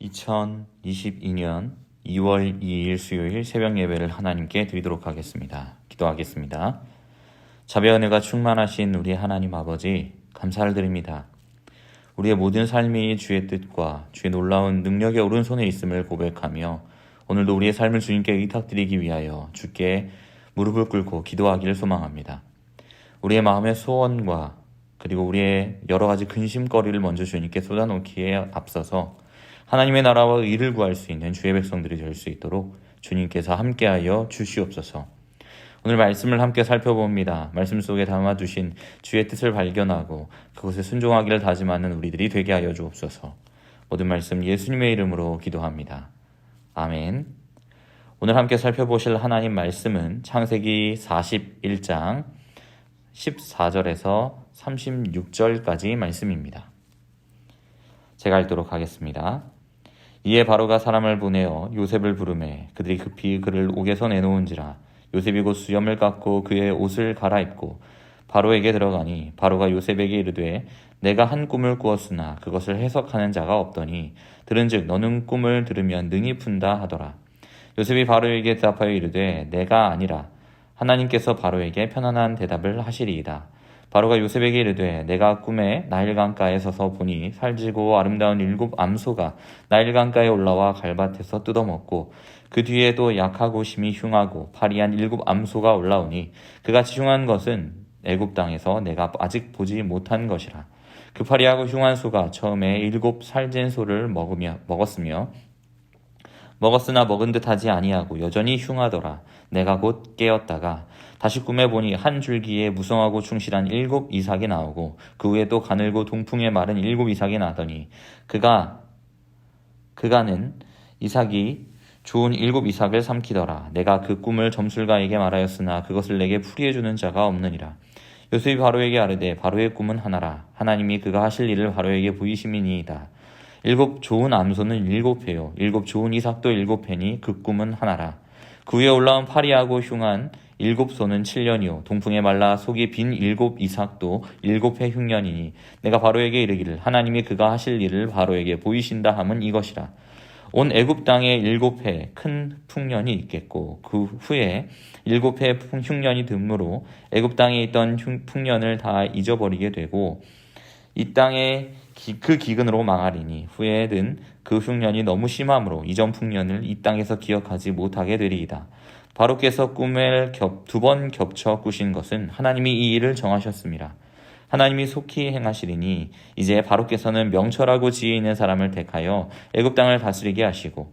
2022년 2월 2일 수요일 새벽 예배를 하나님께 드리도록 하겠습니다. 기도하겠습니다. 자비 은혜가 충만하신 우리 하나님 아버지 감사를 드립니다. 우리의 모든 삶이 주의 뜻과 주의 놀라운 능력의 오른손에 있음을 고백하며 오늘도 우리의 삶을 주님께 의탁드리기 위하여 주께 무릎을 꿇고 기도하기를 소망합니다. 우리의 마음의 소원과 그리고 우리의 여러 가지 근심거리를 먼저 주님께 쏟아놓기에 앞서서 하나님의 나라와 의를 구할 수 있는 주의 백성들이 될 수 있도록 주님께서 함께하여 주시옵소서. 오늘 말씀을 함께 살펴봅니다. 말씀 속에 담아두신 주의 뜻을 발견하고 그것에 순종하기를 다짐하는 우리들이 되게 하여 주옵소서. 모든 말씀 예수님의 이름으로 기도합니다. 아멘. 오늘 함께 살펴보실 하나님 말씀은 창세기 41장 14절에서 36절까지 말씀입니다. 제가 읽도록 하겠습니다. 이에 바로가 사람을 보내어 요셉을 부르매 그들이 급히 그를 옥에서 내놓은지라 요셉이 곧 수염을 깎고 그의 옷을 갈아입고 바로에게 들어가니 바로가 요셉에게 이르되 내가 한 꿈을 꾸었으나 그것을 해석하는 자가 없더니 들은즉 너는 꿈을 들으면 능히 푼다 하더라. 요셉이 바로에게 대답하여 이르되 내가 아니라 하나님께서 바로에게 편안한 대답을 하시리이다 바로가 요셉에게 이르되 내가 꿈에 나일강가에 서서 보니 살지고 아름다운 일곱 암소가 나일강가에 올라와 갈밭에서 뜯어먹고 그 뒤에도 약하고 심히 흉하고 파리한 일곱 암소가 올라오니 그같이 흉한 것은 애굽 땅에서 내가 아직 보지 못한 것이라. 그 파리하고 흉한 소가 처음에 일곱 살찐 소를 먹으며 먹었으며 먹었으나 먹은 듯하지 아니하고 여전히 흉하더라. 내가 곧 깨었다가 다시 꿈에 보니 한 줄기에 무성하고 충실한 일곱 이삭이 나오고 그 후에 또 가늘고 동풍에 마른 일곱 이삭이 나더니 그가 그가는 이삭이 좋은 일곱 이삭을 삼키더라. 내가 그 꿈을 점술가에게 말하였으나 그것을 내게 풀이해 주는 자가 없느니라. 요셉이 바로에게 아르되 바로의 꿈은 하나라. 하나님이 그가 하실 일을 바로에게 보이심이니이다. 일곱 좋은 암소는 일곱 회요. 일곱 좋은 이삭도 일곱 회니 그 꿈은 하나라. 그 위에 올라온 파리하고 흉한 일곱 소는 칠년이요 동풍에 말라 속이 빈 일곱 이삭도 일곱 해 흉년이니 내가 바로에게 이르기를 하나님이 그가 하실 일을 바로에게 보이신다 함은 이것이라. 온 애굽 땅에 일곱 해 큰 풍년이 있겠고 그 후에 일곱 해 흉년이 듬으로 애굽 땅에 있던 풍년을 다 잊어버리게 되고 이 땅에 기, 그 기근으로 망하리니 후에는 그 흉년이 너무 심함으로 이전 풍년을 이 땅에서 기억하지 못하게 되리이다. 바로께서 꿈을 두 번 겹쳐 꾸신 것은 하나님이 이 일을 정하셨습니다. 하나님이 속히 행하시리니 이제 바로께서는 명철하고 지혜 있는 사람을 택하여 애굽 땅을 다스리게 하시고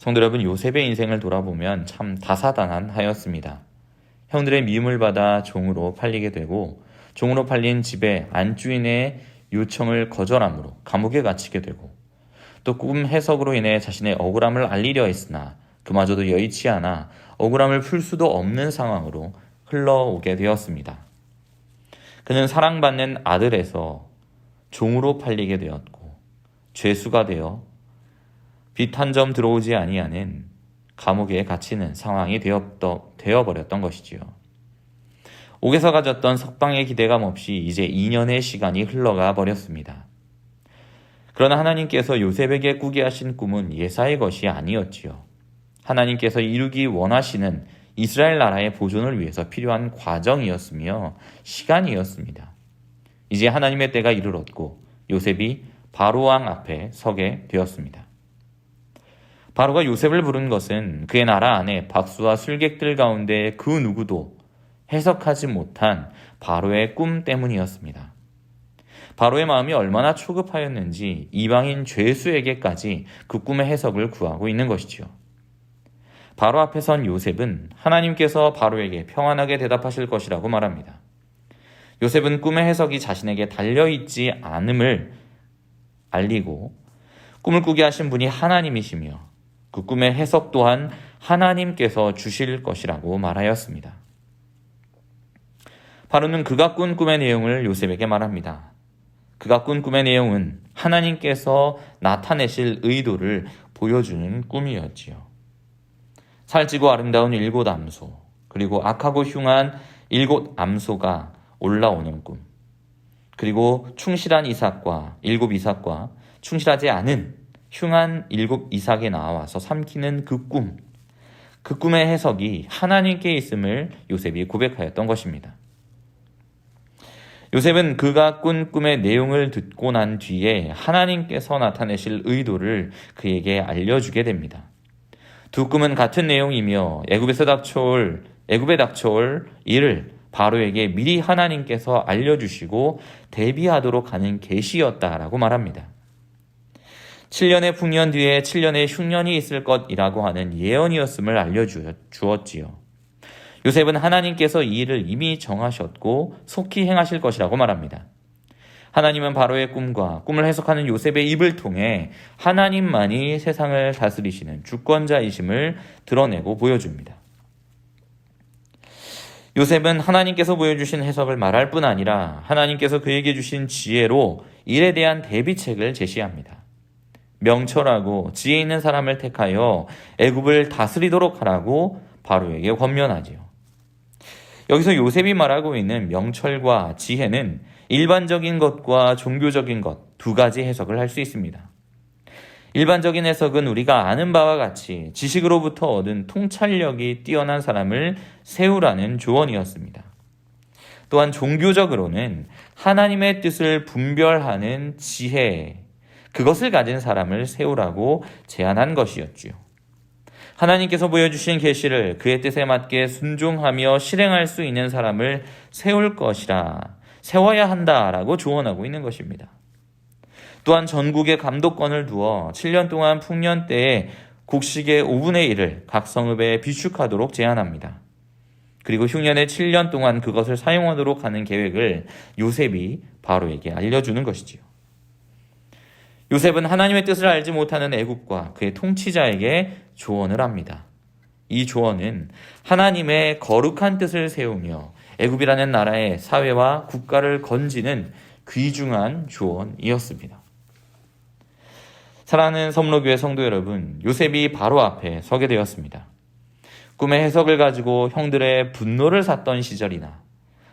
성도 여러분 요셉의 인생을 돌아보면 참 다사다난 하였습니다. 형들의 미움을 받아 종으로 팔리게 되고 종으로 팔린 집의 안주인의 요청을 거절함으로 감옥에 갇히게 되고 또 꿈 해석으로 인해 자신의 억울함을 알리려 했으나 그마저도 여의치 않아 억울함을 풀 수도 없는 상황으로 흘러오게 되었습니다. 그는 사랑받는 아들에서 종으로 팔리게 되었고 죄수가 되어 빛 한 점 들어오지 아니하는 감옥에 갇히는 상황이 되어 버렸던 것이지요. 옥에서 가졌던 석방의 기대감 없이 이제 2년의 시간이 흘러가 버렸습니다. 그러나 하나님께서 요셉에게 꾸게 하신 꿈은 예사의 것이 아니었지요. 하나님께서 이루기 원하시는 이스라엘 나라의 보존을 위해서 필요한 과정이었으며 시간이었습니다. 이제 하나님의 때가 이르렀고 요셉이 바로왕 앞에 서게 되었습니다. 바로가 요셉을 부른 것은 그의 나라 안에 박수와 술객들 가운데 그 누구도 해석하지 못한 바로의 꿈 때문이었습니다. 바로의 마음이 얼마나 초급하였는지 이방인 죄수에게까지 그 꿈의 해석을 구하고 있는 것이지요. 바로 앞에 선 요셉은 하나님께서 바로에게 평안하게 대답하실 것이라고 말합니다. 요셉은 꿈의 해석이 자신에게 달려있지 않음을 알리고 꿈을 꾸게 하신 분이 하나님이시며 그 꿈의 해석 또한 하나님께서 주실 것이라고 말하였습니다. 바로는 그가 꾼 꿈의 내용을 요셉에게 말합니다. 그가 꾼 꿈의 내용은 하나님께서 나타내실 의도를 보여주는 꿈이었지요. 살찌고 아름다운 일곱 암소, 그리고 악하고 흉한 일곱 암소가 올라오는 꿈, 그리고 충실한 이삭과 일곱 이삭과 충실하지 않은 흉한 일곱 이삭에 나와서 삼키는 그 꿈, 그 꿈의 해석이 하나님께 있음을 요셉이 고백하였던 것입니다. 요셉은 그가 꾼 꿈의 내용을 듣고 난 뒤에 하나님께서 나타내실 의도를 그에게 알려주게 됩니다. 두 꿈은 같은 내용이며 애굽에서 닥쳐올 애굽에 닥쳐올 일을 바로에게 미리 하나님께서 알려주시고 대비하도록 하는 계시였다라고 말합니다. 7년의 풍년 뒤에 7년의 흉년이 있을 것이라고 하는 예언이었음을 알려주었지요. 요셉은 하나님께서 이 일을 이미 정하셨고 속히 행하실 것이라고 말합니다. 하나님은 바로의 꿈과 꿈을 해석하는 요셉의 입을 통해 하나님만이 세상을 다스리시는 주권자이심을 드러내고 보여줍니다. 요셉은 하나님께서 보여주신 해석을 말할 뿐 아니라 하나님께서 그에게 주신 지혜로 일에 대한 대비책을 제시합니다. 명철하고 지혜 있는 사람을 택하여 애굽을 다스리도록 하라고 바로에게 권면하지요. 여기서 요셉이 말하고 있는 명철과 지혜는 일반적인 것과 종교적인 것 두 가지 해석을 할 수 있습니다. 일반적인 해석은 우리가 아는 바와 같이 지식으로부터 얻은 통찰력이 뛰어난 사람을 세우라는 조언이었습니다. 또한 종교적으로는 하나님의 뜻을 분별하는 지혜, 그것을 가진 사람을 세우라고 제안한 것이었지요. 하나님께서 보여주신 계시를 그의 뜻에 맞게 순종하며 실행할 수 있는 사람을 세울 것이라 세워야 한다라고 조언하고 있는 것입니다. 또한 전국에 감독권을 두어 7년 동안 풍년 때에 곡식의 5분의 1을 각 성읍에 비축하도록 제안합니다. 그리고 흉년의 7년 동안 그것을 사용하도록 하는 계획을 요셉이 바로에게 알려주는 것이지요. 요셉은 하나님의 뜻을 알지 못하는 애굽과 그의 통치자에게 조언을 합니다. 이 조언은 하나님의 거룩한 뜻을 세우며 애굽이라는 나라의 사회와 국가를 건지는 귀중한 조언이었습니다. 사랑하는 섬로교회 성도 여러분, 요셉이 바로 앞에 서게 되었습니다. 꿈의 해석을 가지고 형들의 분노를 샀던 시절이나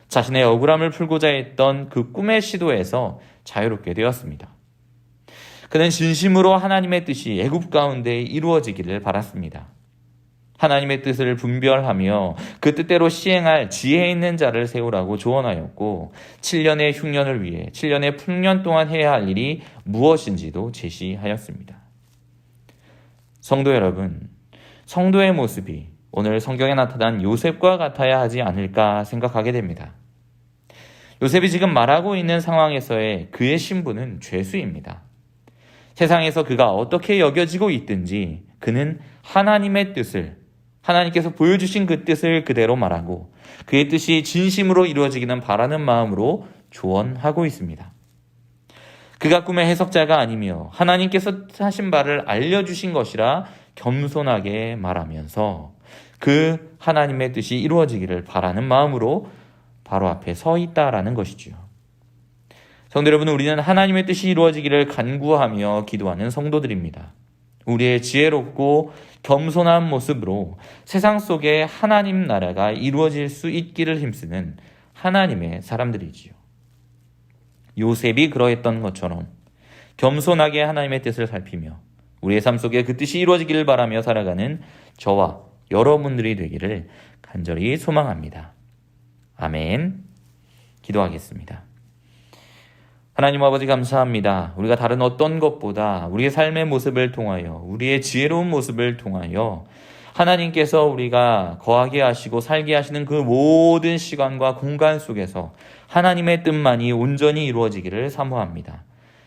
자신의 억울함을 풀고자 했던 그 꿈의 시도에서 자유롭게 되었습니다. 그는 진심으로 하나님의 뜻이 애굽 가운데 이루어지기를 바랐습니다. 하나님의 뜻을 분별하며 그 뜻대로 시행할 지혜 있는 자를 세우라고 조언하였고 7년의 흉년을 위해 7년의 풍년 동안 해야 할 일이 무엇인지도 제시하였습니다. 성도 여러분, 성도의 모습이 오늘 성경에 나타난 요셉과 같아야 하지 않을까 생각하게 됩니다. 요셉이 지금 말하고 있는 상황에서의 그의 신분은 죄수입니다. 세상에서 그가 어떻게 여겨지고 있든지 그는 하나님의 뜻을 하나님께서 보여주신 그 뜻을 그대로 말하고 그의 뜻이 진심으로 이루어지기는 바라는 마음으로 조언하고 있습니다. 그가 꿈의 해석자가 아니며 하나님께서 하신 바를 알려주신 것이라 겸손하게 말하면서 그 하나님의 뜻이 이루어지기를 바라는 마음으로 바로 앞에 서 있다라는 것이지요. 성도 여러분, 우리는 하나님의 뜻이 이루어지기를 간구하며 기도하는 성도들입니다. 우리의 지혜롭고 겸손한 모습으로 세상 속에 하나님 나라가 이루어질 수 있기를 힘쓰는 하나님의 사람들이지요. 요셉이 그러했던 것처럼 겸손하게 하나님의 뜻을 살피며 우리의 삶 속에 그 뜻이 이루어지기를 바라며 살아가는 저와 여러분들이 되기를 간절히 소망합니다. 아멘. 기도하겠습니다. 하나님 아버지 감사합니다. 우리가 다른 어떤 것보다 우리의 삶의 모습을 통하여 우리의 지혜로운 모습을 통하여 하나님께서 우리가 거하게 하시고 살게 하시는 그 모든 시간과 공간 속에서 하나님의 뜻만이 온전히 이루어지기를 사모합니다.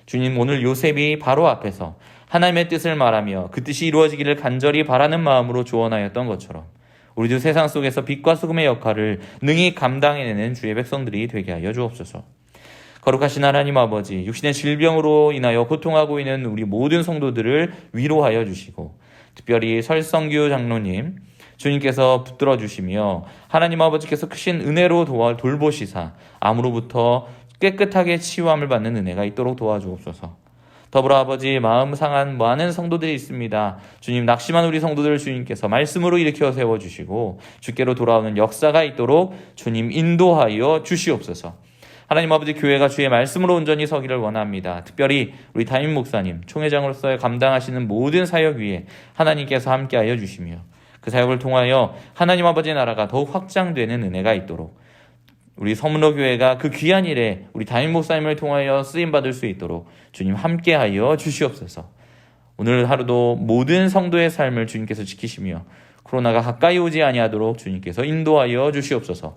주님 오늘 요셉이 바로 앞에서 하나님의 뜻을 말하며 그 뜻이 이루어지기를 간절히 바라는 마음으로 조언하였던 것처럼 우리도 세상 속에서 빛과 수금의 역할을 능히 감당해내는 주의 백성들이 되게 하여 주옵소서. 거룩하신 하나님 아버지, 육신의 질병으로 인하여 고통하고 있는 우리 모든 성도들을 위로하여 주시고, 특별히 설성규 장로님 주님께서 붙들어 주시며 하나님 아버지께서 크신 은혜로 도와 돌보시사 암으로부터 깨끗하게 치유함을 받는 은혜가 있도록 도와주옵소서. 더불어 아버지 마음 상한 많은 성도들이 있습니다. 주님 낙심한 우리 성도들을 주님께서 말씀으로 일으켜 세워 주시고 주께로 돌아오는 역사가 있도록 주님 인도하여 주시옵소서. 하나님 아버지 교회가 주의 말씀으로 온전히 서기를 원합니다. 특별히 우리 담임 목사님 총회장으로서 감당하시는 모든 사역 위에 하나님께서 함께하여 주시며 그 사역을 통하여 하나님 아버지의 나라가 더욱 확장되는 은혜가 있도록 우리 서문로 교회가 그 귀한 일에 우리 담임 목사님을 통하여 쓰임 받을 수 있도록 주님 함께하여 주시옵소서. 오늘 하루도 모든 성도의 삶을 주님께서 지키시며 코로나가 가까이 오지 아니하도록 주님께서 인도하여 주시옵소서.